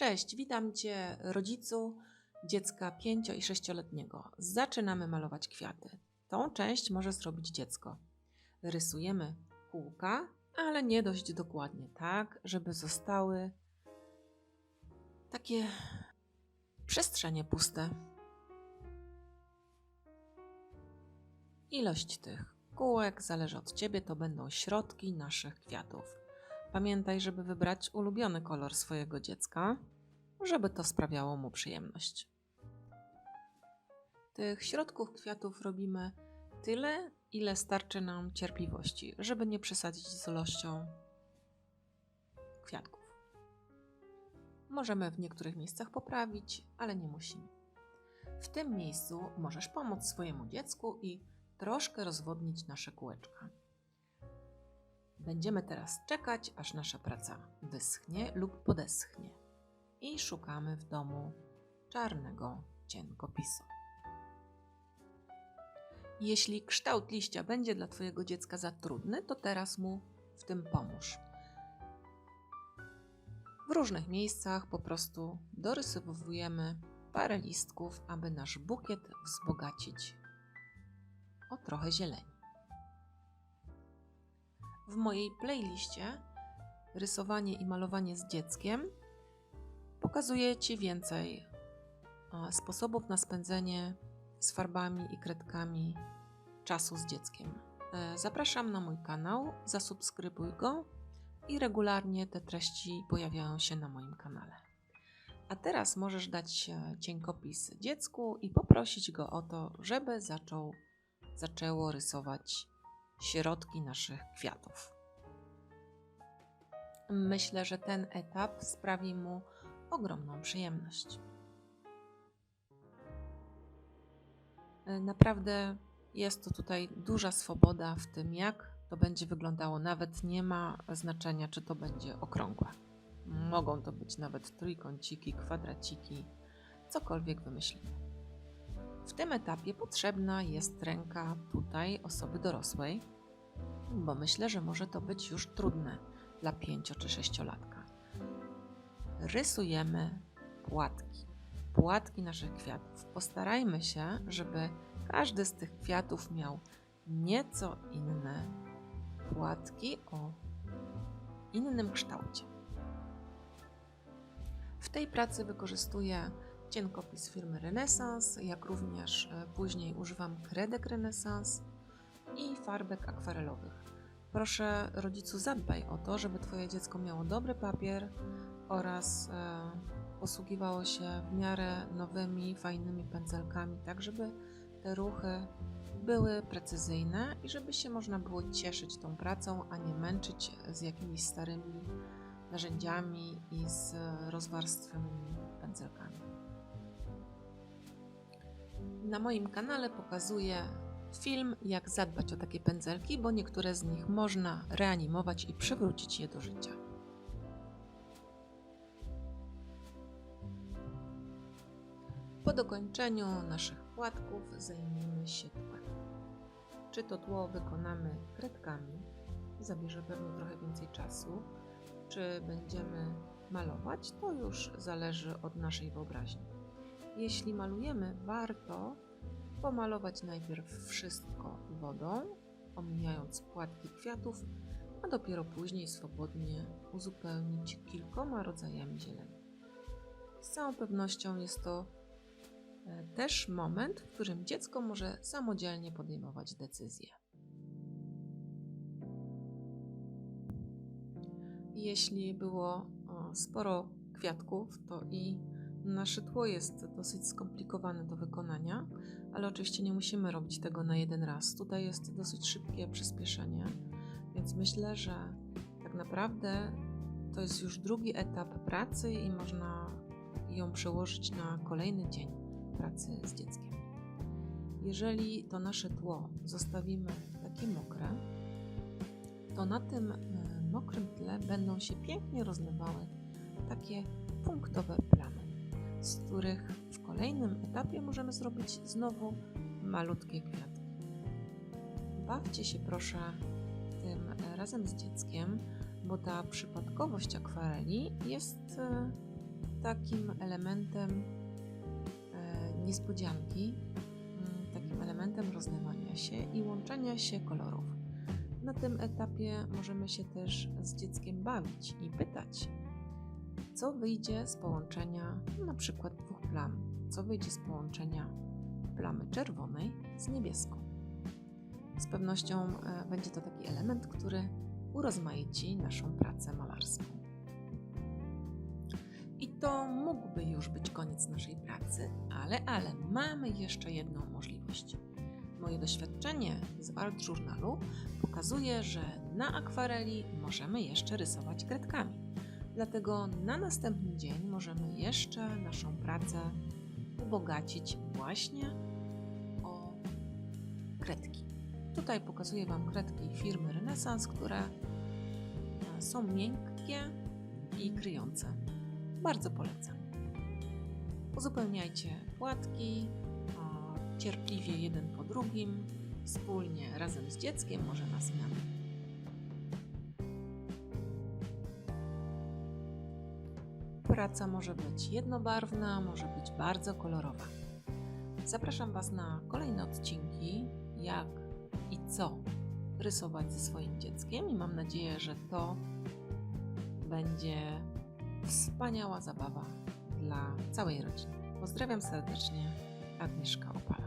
Cześć, witam Cię, rodzicu dziecka 5 i 6-letniego. Zaczynamy malować kwiaty. Tą część może zrobić dziecko. Rysujemy kółka, ale nie dość dokładnie, tak, żeby zostały takie przestrzenie puste. Ilość tych kółek zależy od Ciebie, to będą środki naszych kwiatów. Pamiętaj, żeby wybrać ulubiony kolor swojego dziecka, żeby to sprawiało mu przyjemność. Tych środków kwiatów robimy tyle, ile starczy nam cierpliwości, żeby nie przesadzić z ilością kwiatków. Możemy w niektórych miejscach poprawić, ale nie musimy. W tym miejscu możesz pomóc swojemu dziecku i troszkę rozwodnić nasze kółeczka. Będziemy teraz czekać, aż nasza praca wyschnie lub podeschnie. I szukamy w domu czarnego cienkopisu. Jeśli kształt liścia będzie dla Twojego dziecka za trudny, to teraz mu w tym pomóż. W różnych miejscach po prostu dorysowujemy parę listków, aby nasz bukiet wzbogacić o trochę zieleni. W mojej playliście rysowanie i malowanie z dzieckiem pokazuję Ci więcej e, sposobów na spędzenie z farbami i kredkami czasu z dzieckiem. E, Zapraszam na mój kanał, zasubskrybuj go i regularnie te treści pojawiają się na moim kanale. A teraz możesz dać e, cienkopis dziecku i poprosić go o to, żeby zaczął, zaczęło rysować środki naszych kwiatów. Myślę, że ten etap sprawi mu ogromną przyjemność. Naprawdę jest to tutaj duża swoboda w tym, jak to będzie wyglądało. Nawet nie ma znaczenia, czy to będzie okrągłe. Mogą to być nawet trójkąciki, kwadraciki, cokolwiek wymyślimy. W tym etapie potrzebna jest ręka tutaj osoby dorosłej, bo myślę, że może to być już trudne dla 5 czy 6 latka. Rysujemy płatki, płatki naszych kwiatów. Postarajmy się, żeby każdy z tych kwiatów miał nieco inne płatki o innym kształcie. W tej pracy wykorzystuję cienkopis firmy Renesans, jak również e, później używam kredek Renesans i farbek akwarelowych. Proszę rodzicu zadbaj o to, żeby Twoje dziecko miało dobry papier oraz e, posługiwało się w miarę nowymi, fajnymi pędzelkami, tak żeby te ruchy były precyzyjne i żeby się można było cieszyć tą pracą, a nie męczyć z jakimiś starymi narzędziami i z rozwarstwionymi pędzelkami. Na moim kanale pokazuję film, jak zadbać o takie pędzelki, bo niektóre z nich można reanimować i przywrócić je do życia. Po dokończeniu naszych płatków zajmiemy się tłem. Czy to tło wykonamy kredkami, zabierze pewnie trochę więcej czasu, czy będziemy malować, to już zależy od naszej wyobraźni. Jeśli malujemy, warto pomalować najpierw wszystko wodą, omijając płatki kwiatów, a dopiero później swobodnie uzupełnić kilkoma rodzajami zieleni. Z całą pewnością jest to e, też moment, w którym dziecko może samodzielnie podejmować decyzje. Jeśli było sporo kwiatków, to i nasze tło jest dosyć skomplikowane do wykonania, ale oczywiście nie musimy robić tego na jeden raz. Tutaj jest dosyć szybkie przyspieszenie, więc myślę, że tak naprawdę to jest już drugi etap pracy i można ją przełożyć na kolejny dzień pracy z dzieckiem. Jeżeli to nasze tło zostawimy takie mokre, to na tym e, mokrym tle będą się pięknie rozlewały takie punktowe z których w kolejnym etapie możemy zrobić znowu malutkie kwiatki. Bawcie się proszę tym razem z dzieckiem, bo ta przypadkowość akwareli jest e, takim elementem e, niespodzianki, mm, takim elementem rozlewania się i łączenia się kolorów. Na tym etapie możemy się też z dzieckiem bawić i pytać, co wyjdzie z połączenia na przykład dwóch plam, co wyjdzie z połączenia plamy czerwonej z niebieską. Z pewnością e, będzie to taki element, który urozmaici naszą pracę malarską. I to mógłby już być koniec naszej pracy, ale, ale mamy jeszcze jedną możliwość. Moje doświadczenie z art journalu pokazuje, że na akwareli możemy jeszcze rysować kredkami. Dlatego na następny dzień możemy jeszcze naszą pracę ubogacić właśnie o kredki. Tutaj pokazuję Wam kredki firmy Renesans, które e, są miękkie i kryjące. Bardzo polecam. Uzupełniajcie płatki cierpliwie jeden po drugim, wspólnie razem z dzieckiem, może na zmianę. Praca może być jednobarwna, może być bardzo kolorowa. Zapraszam Was na kolejne odcinki, jak i co rysować ze swoim dzieckiem, i mam nadzieję, że to będzie wspaniała zabawa dla całej rodziny. Pozdrawiam serdecznie, Agnieszka Opal.